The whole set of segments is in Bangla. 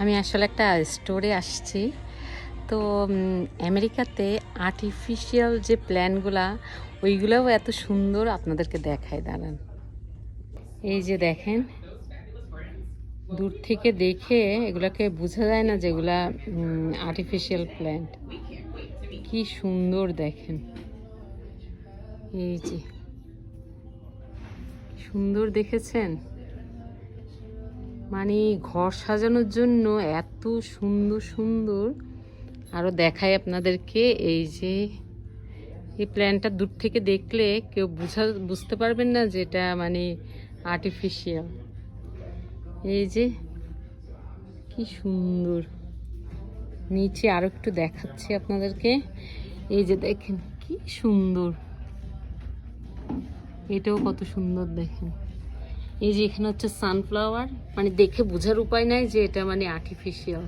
আমি আসলে একটা স্টোরে আসছি। তো আমেরিকাতে আর্টিফিশিয়াল যে প্ল্যানগুলা, ওইগুলোও এত সুন্দর আপনাদেরকে দেখায়, দাঁড়ান। এই যে দেখেন, দূর থেকে দেখে এগুলাকে বোঝা যায় না যেগুলা আর্টিফিশিয়াল প্ল্যান্ট কি সুন্দর দেখেন। এই যে সুন্দর দেখেছেন? মানে ঘর সাজানোর জন্য এত সুন্দর সুন্দর। আরও দেখাই আপনাদেরকে, এই যে এই প্ল্যানটা দূর থেকে দেখলে কেউ বুঝা, বুঝতে পারবেন না যে এটা মানে আর্টিফিশিয়াল এই যে কি সুন্দর। নিচে আরও একটু দেখাচ্ছি আপনাদেরকে। এই যে দেখেন, কি সুন্দর। এটাও কত সুন্দর দেখেন। এই যে এখানে হচ্ছে সানফ্লাওয়ার মানে দেখে বোঝার উপায় নাই যে এটা মানে আর্টিফিশিয়াল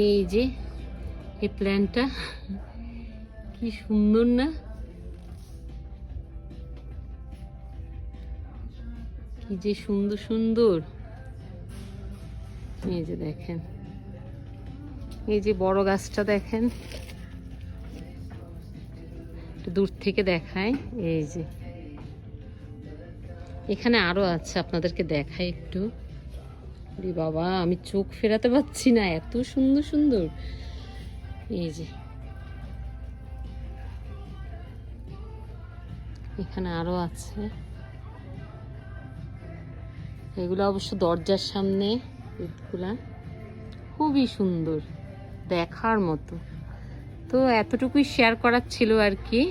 এই যে, এই প্ল্যান্টটা কি সুন্দর না? কি যে সুন্দর সুন্দর। এই যে দেখেন, এই যে বড় গাছটা দেখেন। দূর থেকে দেখায়, এই যে। এখানে আরও আছে, আপনাদেরকে দেখাই একটু। আরে বাবা, আমি চোখ ফেরাতে পারছি না, এত সুন্দর সুন্দর। এই যে। এখানে আরও আছে। এগুলো অবশ্য দরজার সামনে ইটগুলা খুবই সুন্দর, দেখার মতো। তো এতটুকুই শেয়ার করার ছিল আর কি।